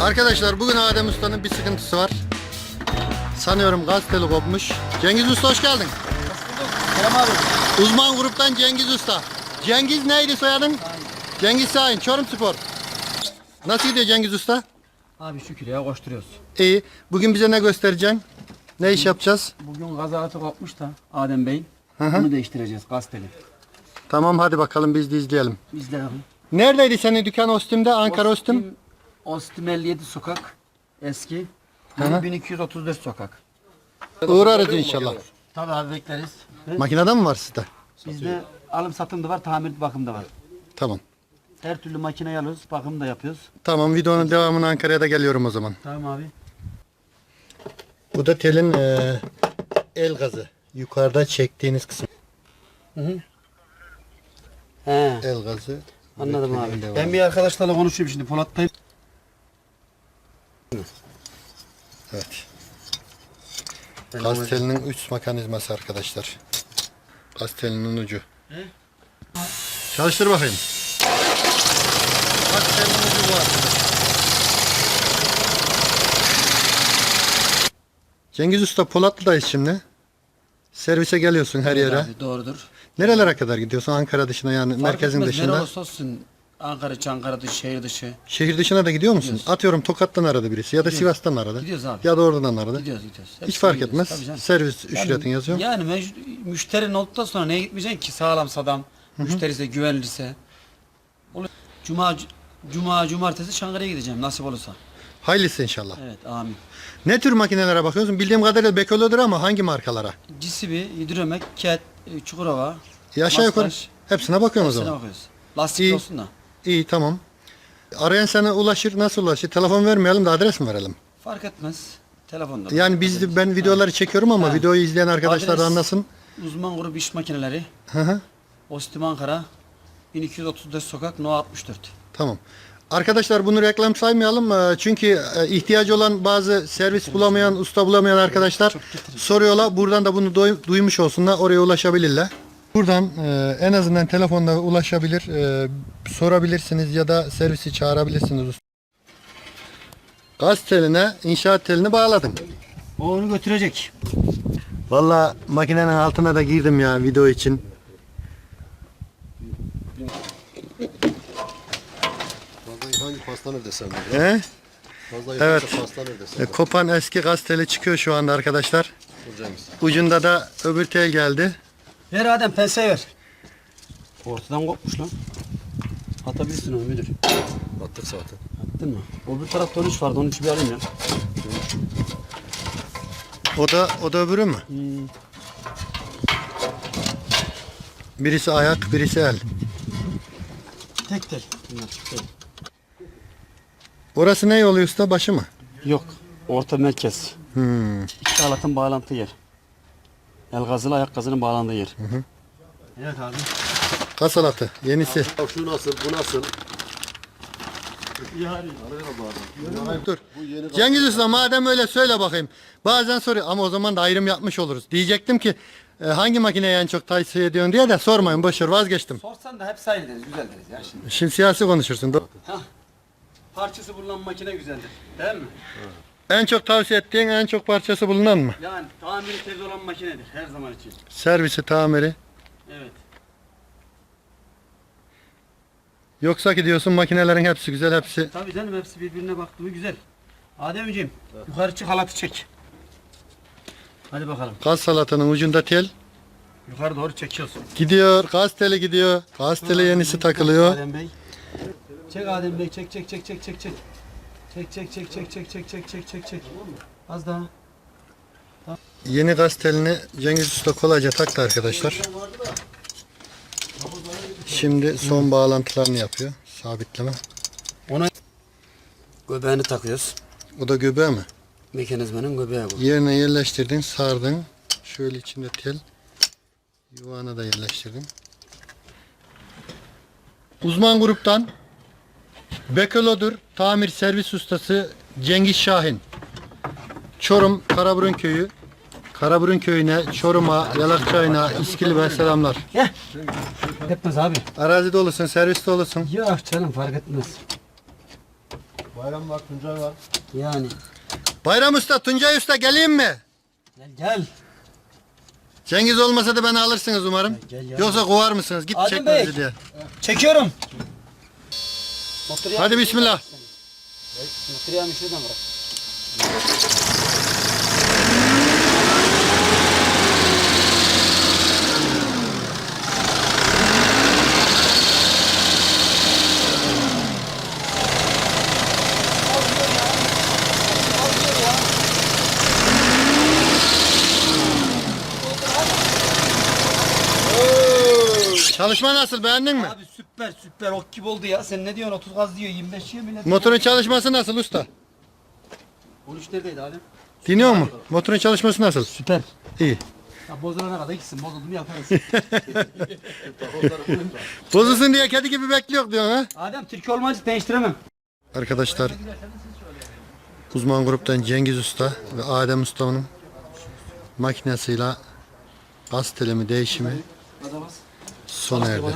Arkadaşlar bugün Adem Usta'nın bir sıkıntısı var. Sanıyorum gaz teli kopmuş. Cengiz Usta hoş geldin. Selam abi. Uzman gruptan Cengiz Usta. Cengiz neydi soyadın? Cengiz Şahin, Çorum Spor. Nasıl gidiyor Cengiz Usta? Abi şükür ya koşturuyoruz. İyi. Bugün bize ne göstereceksin? Ne iş yapacağız? Bugün gazalatı kopmuş da Adem Bey'in. Hı hı. Bunu değiştireceğiz gazeteli. Tamam hadi bakalım biz de izleyelim. Abi. Neredeydi senin dükkan Ostim'de? Ankara Ostim. Ostim 57 sokak. Eski. Hı hı. 1234 sokak. Uğrarız inşallah. Tabii abi bekleriz. Makinede mi var sizde? Bizde alım satım da var, tamir bakım da var. Tamam. Her türlü makine alıyoruz, bakım da yapıyoruz. Tamam videonun devamını Ankara'ya da geliyorum o zaman. Tamam abi. Bu da telin eee, el gazı. Yukarıda çektiğiniz kısım. He, El gazı. anladım abi. Ben bir arkadaşlarla konuşuyorum şimdi Polat'tayım. Evet. Gaz telinin üst mekanizması arkadaşlar. Gaz telinin ucu. He? Çalıştır bakayım. Gaz telinin ucu bu arkadaşlar. Cengiz Usta Polatlı'dayız şimdi. Servise geliyorsun her yere. Abi, doğrudur. Nerelere kadar gidiyorsun? Ankara dışına yani merkezin Fark etmez, dışında. Nere olursa olsun. Ankara, Çankara dışı, şehir dışı. Şehir dışına da gidiyor musun? Gidiyoruz. Atıyorum Tokat'tan aradı birisi ya da Sivas'tan aradı. Gidiyoruz abi. Ya da oradan aradı. Gidiyoruz gidiyoruz. Hiç Hepsine fark gidiyoruz. etmez. Tabii canım. Servis ücretin yazıyor. Yani mec- müşterinin olduktan sonra neye gitmeyeceksin ki sağlam sadam, müşterisi güvenliyse. Olur. Cuma, Cuma, cumartesi Çankırı'ya gideceğim nasip olursa. Hayırlısı inşallah. Evet amin. Ne tür makinelere bakıyorsun? Bildiğim kadarıyla Bekolo'dur ama hangi markalara? Cisibi, hidromek, ket, e, çukurova. Ya aşağı yukarı Maslaş, hepsine bakıyorum o hepsine zaman. bakıyoruz. Lastik İyi. olsun da. İyi tamam. Arayan sana ulaşır. Nasıl ulaşır? Telefon vermeyelim de adres mi verelim? Fark etmez. Telefonda. Yani biz ben videoları çekiyorum ama Ha. videoyu izleyen arkadaşlar da Adres- anlasın. Uzman grup iş makineleri. Hı hı. Ostim Ankara. 1234 sokak No 64. Tamam. Arkadaşlar bunu reklam saymayalım Ee, çünkü e, ihtiyacı olan bazı servis bulamayan, usta bulamayan arkadaşlar soruyorlar. Buradan da bunu doy- duymuş olsunlar, oraya ulaşabilirler. Buradan e, en azından telefonla ulaşabilir, e, sorabilirsiniz ya da servisi çağırabilirsiniz. Gaz teline, inşaat telini bağladım. O onu götürecek. Valla makinenin altına da girdim ya video için. Hangi pastanır desem de. He? Fazla Evet. E, kopan eski gaz teli çıkıyor şu anda arkadaşlar. Ucunda da öbür tel geldi. Ver Adem penseyi ver. Ortadan kopmuş lan. Atabilirsin onu müdür. Attık zaten. Attın mı? O bir tarafta 13 vardı onun için bir alayım ya. O da o da öbürü mü? Hmm. Birisi ayak, birisi el. Tek tek. Bunlar tek. Orası ne oluyor usta? Başı mı? Yok. Orta merkez. Hmm. İki alatın bağlantı yer. El gazıyla ayak gazının bağlandığı yer. Evet abi. Kasalatı. Yenisi. Ya şu nasıl, bu nasıl? Yani. Dur. Cengiz Usta madem öyle söyle bakayım. Bazen soruyor ama o zaman da ayrım yapmış oluruz. Diyecektim ki e, hangi makineyi en çok tavsiye ediyorsun diye de sormayın. Boşver vazgeçtim. Sorsan da hep sayı deriz, güzel deriz ya şimdi. Şimdi siyasi konuşursun. Dur. Parçası bulunan makine güzeldir. Değil mi? En çok tavsiye ettiğin en çok parçası bulunan mı? Yani tamiri tez olan makinedir her zaman için. Servisi, tamiri. Evet. Yoksa ki diyorsun makinelerin hepsi güzel hepsi. Tabii canım hepsi birbirine baktığı güzel. Ademciğim yukarı çık halatı çek. Hadi bakalım. Gaz salatının ucunda tel. Yukarı doğru çekiyorsun. Gidiyor. Gaz teli gidiyor. Gaz teli yenisi takılıyor. Adem Bey. Çek Adem Bey çek çek çek çek çek çek. Çek çek çek çek çek çek çek çek çek çek. Az daha. Yeni gaz telini Cengiz Usta kolayca taktı arkadaşlar. Şimdi son bağlantılarını yapıyor. Sabitleme. Göbeğini takıyoruz. O da göbeği mi? Mekanizmanın göbeği bu. Yerine yerleştirdin, sardın. Şöyle içinde tel. Yuvağına da yerleştirdin. Uzman gruptan Bekolodur tamir servis ustası Cengiz Şahin. Çorum Karaburun Köyü. Karaburun Köyü'ne, Çorum'a, Yalakçay'ına, İskilip'e selamlar. Etmez abi. Arazide olursun, serviste olursun. Yok canım fark etmez. Bayram var, Tuncay var. Yani. Bayram Usta, Tuncay Usta geleyim mi? Gel gel. Cengiz olmasa da beni alırsınız umarım. gel ya. Yoksa kovar mısınız? Git Adem çek Bey. diye. Çekiyorum. Motoru Hadi bismillah. Motoru yağını şuradan bırak. Çalışma nasıl beğendin mi? Abi süper süper ok gibi oldu ya. Sen ne diyorsun 30 gaz diyor 25 diyor millet. Motorun çalışması nasıl usta? 13 neredeydi Alem? Dinliyor mu? Motorun çalışması nasıl? Süper. İyi. Ya bozulana kadar gitsin bozuldu mu yaparız. Bozulsun diye kedi gibi bekliyor diyorsun ha? Adem Türk olmayınca değiştiremem. Arkadaşlar uzman gruptan Cengiz Usta ve Adem Usta'nın makinesiyle gaz telemi değişimi Adamız. Sona erdi.